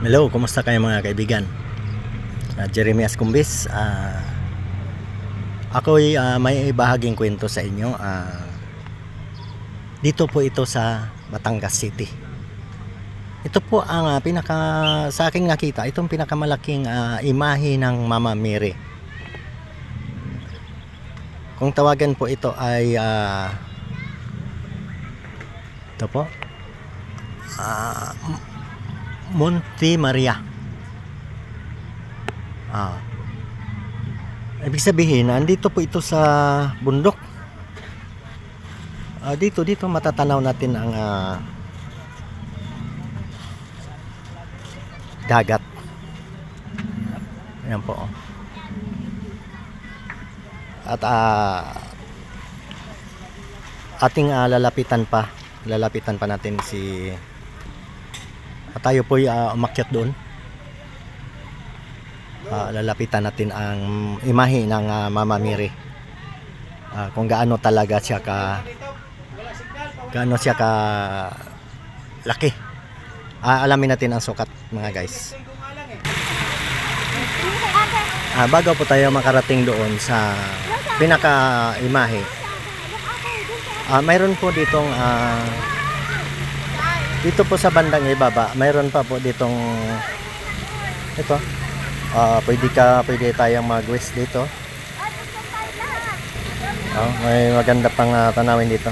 Hello, kumusta kayo mga kaibigan? Uh, Jeremias Kumbis. ah ako'y ah, may bahaging kwento sa inyo. Ah, dito po ito sa Batangas City. Ito po ang ah, pinaka sa aking nakita, itong pinakamalaking ah, imahe ng Mama Mary. Kung tawagan po ito ay ah, ito po. Ah, Monte Maria. Ah. Ibig sabihin, nandito po ito sa bundok. Ah, dito, dito matatanaw natin ang ah, dagat. Ayan po. oh. At ah, ating ah, lalapitan pa. Lalapitan pa natin si at tayo po'y uh, umakyat doon. Ah, lalapitan natin ang imahe ng ah, Mama Mary. Ah, kung gaano talaga siya ka gaano siya ka laki. Ah, alamin natin ang sukat mga guys. Ah, bago po tayo makarating doon sa pinaka imahe. Ah, mayroon po ditong ah, dito po sa bandang ibaba, mayroon pa po ditong ito. Ah, pwede ka, pwede tayong mag-west dito. Oh, may maganda pang ah, tanawin dito.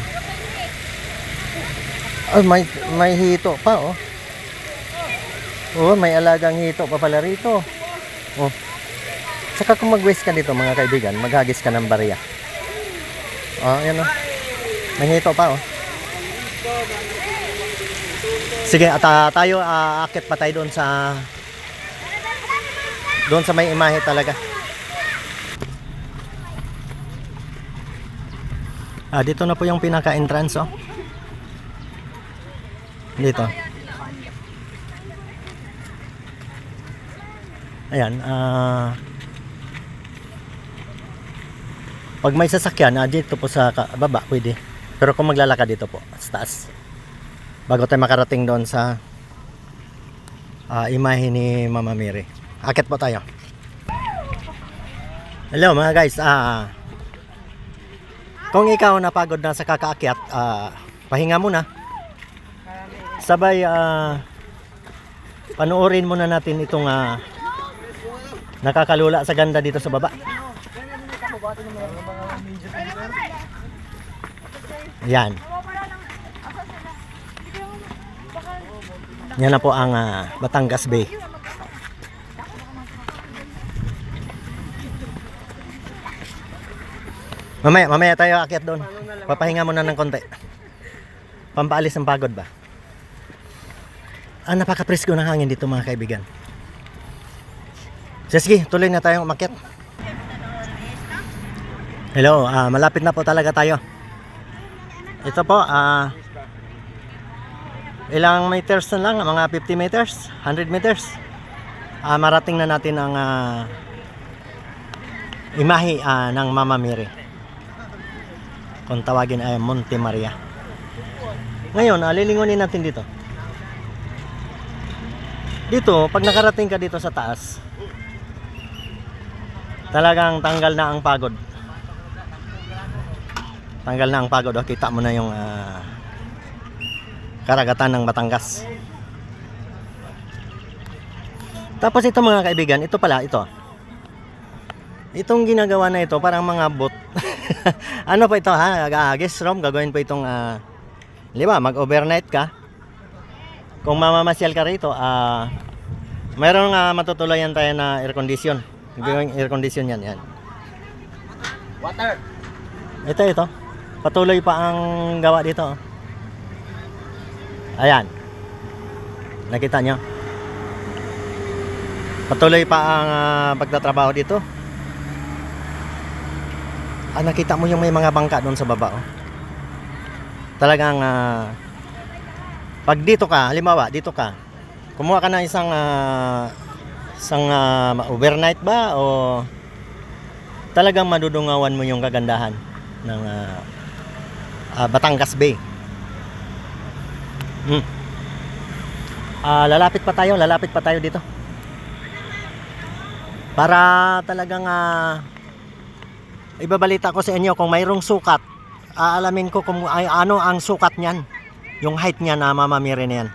Oh, may may hito pa oh. Oh, may alagang hito pa pala rito. Oh. Saka kung mag-west ka dito mga kaibigan, maghagis ka ng barya. Oh, yan oh. May hito pa oh. Sige, at ah, tayo uh, akit pa tayo doon sa doon sa may imahe talaga. Ah, dito na po yung pinaka-entrance oh. Dito. Ayan, ah Pag may sasakyan, ah, dito po sa baba, pwede. Pero kung maglalakad dito po, sa taas bago tayo makarating doon sa ah, imahe ni Mama Mary. Akit po tayo. Hello mga guys. Ah, kung ikaw napagod na sa kakaakyat, ah, pahinga muna. Sabay ah, panoorin muna natin itong ah, nakakalula sa ganda dito sa baba. Yan. Yan na po ang ah, Batangas Bay. Mamaya, mamaya tayo akyat doon. Papahinga muna ng konti. Pampaalis ng pagod ba? Ah, napaka-presko ng hangin dito mga kaibigan. Sige, tuloy na tayong umakyat. Hello, ah, malapit na po talaga tayo. Ito po, ah, ilang meters na lang, mga 50 meters, 100 meters. Ah, marating na natin ang ah, imahe ah, ng Mama Mary. Kung tawagin ay Monte Maria. Ngayon, ah, lilingunin natin dito. Dito, pag nakarating ka dito sa taas, talagang tanggal na ang pagod. Tanggal na ang pagod. Oh, kita mo na yung ah, karagatan ng Batangas. Tapos ito mga kaibigan, ito pala, ito. Itong ginagawa na ito, parang mga bot. ano pa ito ha? Ah, guest room, gagawin pa itong, ah, di ba, mag-overnight ka. Kung mamamasyal ka rito, ah, mayroong uh, matutulayan tayo na air condition. Gawing air condition yan, yan. Water. Ito, ito. Patuloy pa ang gawa dito. oh. Ayan. Nakita nyo? Patuloy pa ang ah, pagtatrabaho dito. Ah, nakita mo yung may mga bangka doon sa baba. Oh. Talagang ah, pag dito ka, halimbawa, dito ka, kumuha ka ng isang ah, isang ah, overnight ba o talagang madudungawan mo yung kagandahan ng ah, ah, Batangas Bay. Mm. Ah, lalapit pa tayo, lalapit pa tayo dito. Para talagang ah, ibabalita ko sa inyo kung mayroong sukat. Aalamin ko kung ay, ano ang sukat niyan. Yung height niya na mamamiri na yan.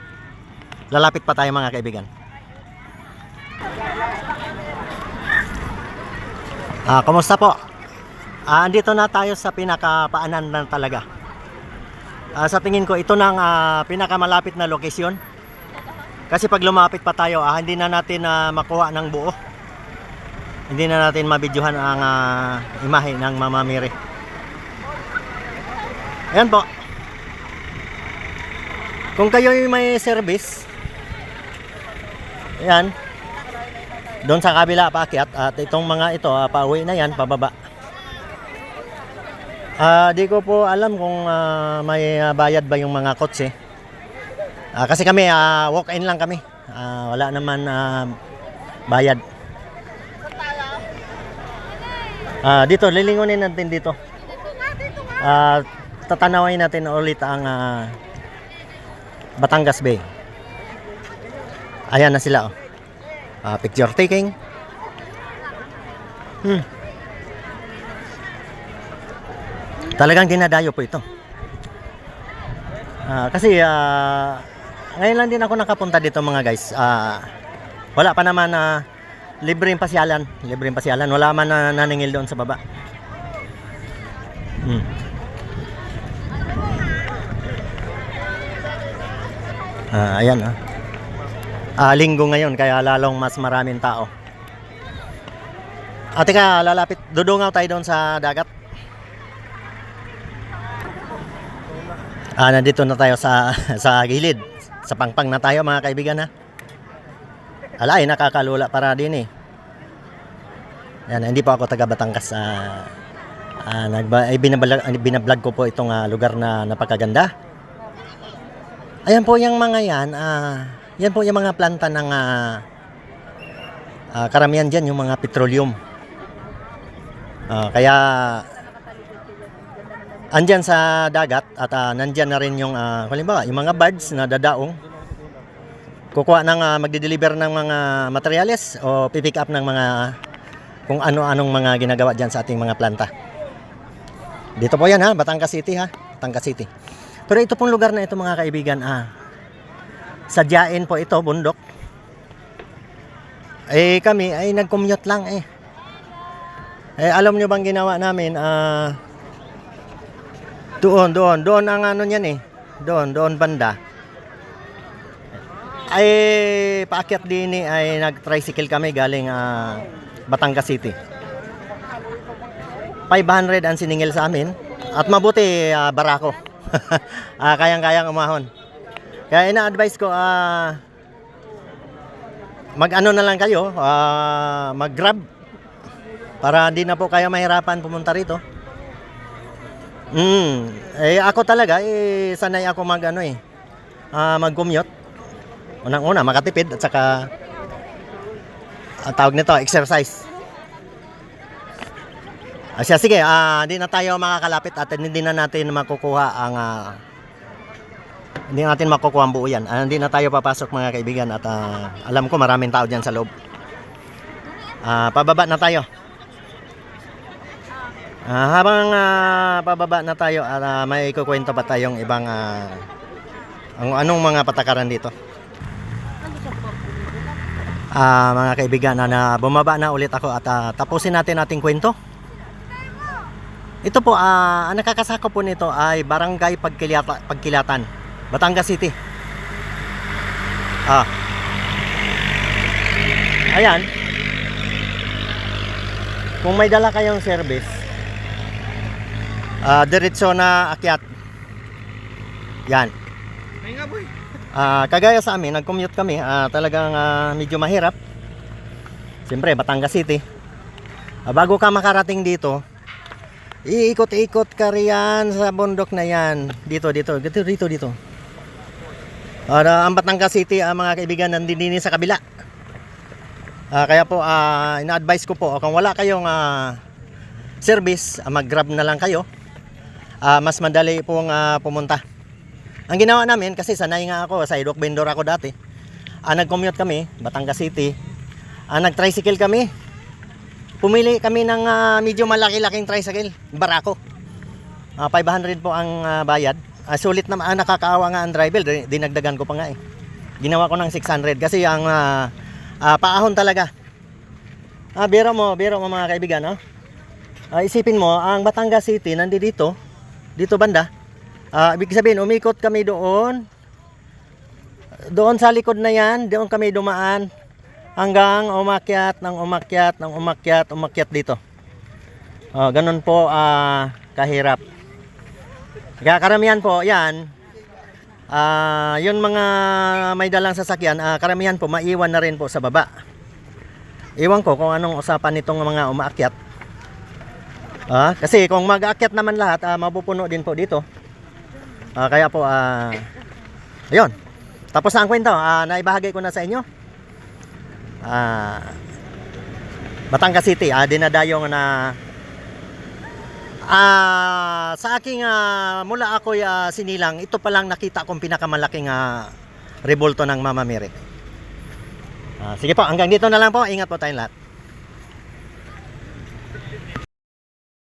Lalapit pa tayo mga kaibigan. Ah, kumusta po? Ah, andito na tayo sa pinakapaanan na talaga. Ah, sa tingin ko ito na ang ah, pinakamalapit na lokasyon. Kasi pag lumapit pa tayo, ah, hindi na natin na makuha ng buo. Hindi na natin mabidyohan ang ah, imahe ng Mama Mary. Ayan po. Kung kayo may service, ayan, doon sa kabila paakyat at itong mga ito, ah, pauwi na yan, pababa. Ah, di ko po alam kung ah, may ah, bayad ba yung mga kotse. Ah, kasi kami ah, walk-in lang kami. Ah, wala naman ah, bayad. Ah, dito lilingunin natin dito. Ah, tatanawin natin ulit ang ah, Batangas Bay. Ayan na sila oh. Ah, picture taking. Hmm. Talagang dinadayo po ito. Ah, kasi ah, ngayon lang din ako nakapunta dito mga guys. Ah, wala pa naman na libreng pasyalan, libreng pasyalan. Wala man na naningil doon sa baba. Hmm. Ah, ayan ah. Ah, linggo ngayon kaya lalong mas maraming tao. Ate ka, lalapit. Dudungaw tayo doon sa dagat. Ah, nandito na tayo sa sa gilid. Sa pangpang na tayo mga kaibigan ha. Alay, nakakalula para din eh. Yan, hindi po ako taga Batangas. Ah, ah, nagba, ay binablog, binablog ko po itong ah, lugar na napakaganda. Ayan po yung mga yan. Ah, yan po yung mga planta ng ah, ah, karamihan dyan, yung mga petroleum. Ah, kaya andyan sa dagat at ah, nandyan na rin yung uh, halimbawa, yung mga birds na dadaong kukuha ng ah, magde-deliver ng mga materyales o pipick up ng mga kung ano-anong mga ginagawa dyan sa ating mga planta. Dito po yan ha, Batangas City ha, Batangas City. Pero ito pong lugar na ito mga kaibigan, ah, sadyain po ito, bundok. Eh kami ay nag-commute lang eh. Eh alam nyo bang ginawa namin, ah, doon, doon, doon ang ano niyan eh. Doon, doon banda. Ay, paakyat din eh, ay nag-tricycle kami galing ah, Batangas City. 500 ang siningil sa amin. At mabuti, ah, barako. Ah, kayang-kayang umahon. Kaya ina-advise ko, ah, mag-ano na lang kayo, ah, mag-grab. Para hindi na po kayo mahirapan pumunta rito. Mm, eh ako talaga eh sanay ako mag ano eh. ah, mag-commute. Unang-una makatipid at saka ang tawag nito exercise. Siya, sige, ah, hindi na tayo makakalapit at hindi na natin makukuha ang ah, hindi natin makukuha ang buo yan. Ah, hindi na tayo papasok mga kaibigan at ah, alam ko maraming tao diyan sa loob. Ah, pababa na tayo. Ah, habang ah, pababa na tayo, ah, may ikukwento pa tayong ibang ah, ang anong mga patakaran dito. Ah, mga kaibigan, na, na bumaba na ulit ako at ah, tapusin natin ating kwento. Ito po, ah, ang nakakasako po nito ay Barangay Pagkilata, Pagkilatan, Batangas City. Ah. Ayan. Kung may dala kayong service, Ah, diretso na akyat. Yan. May nga boy. Ah, kagaya sa amin, nag-commute kami, ah, talagang ah, medyo mahirap. Siyempre, Batangas City. Ah, bago ka makarating dito, iikot-ikot ka riyan sa bundok na yan. Dito, dito, dito, dito, dito. Ah, ang Batangas City, ah, mga kaibigan, nandini sa kabila. Ah, kaya po, ah, ina-advise ko po, kung wala kayong ah, service, ah, mag-grab na lang kayo. Ah, mas madali pong ah, pumunta. Ang ginawa namin, kasi sanay nga ako, sidewalk vendor ako dati. ah, nag-commute kami, Batangas City. Ah, nag-tricycle kami. Pumili kami ng ah, medyo malaki-laking tricycle, Barako. Ah, 500 po ang ah, bayad. Ah, sulit na ah, nakakaawa nga ang driver, Di- dinagdagan ko pa nga eh. Ginawa ko ng 600 kasi ang ah, ah, paahon talaga. Ah, biro mo, biro mo mga kaibigan, no? Ah, isipin mo, ang Batangas City nandito, dito banda. Ah, ibig sabihin, umikot kami doon. Doon sa likod na yan, doon kami dumaan hanggang umakyat ng umakyat ng umakyat umakyat dito. Oh, ganun po ah, kahirap. Kaya karamihan po, yan. Ah, yun mga may dalang sasakyan, ah, karamihan po maiwan na rin po sa baba. Iwan ko kung anong usapan nitong mga umaakyat. Ah, kasi kung mag-aakyat naman lahat, ah, mapupuno din po dito. Ah, kaya po, ah, ayun. Tapos na ang kwento. Ah, naibahagi ko na sa inyo. Ah, Batangas City, ah, dinadayo na Ah, sa aking ah, mula ako uh, sinilang, ito pa lang nakita kong pinakamalaking ah, revolto ng Mama Mary. Ah, sige po, hanggang dito na lang po. Ingat po tayong lahat.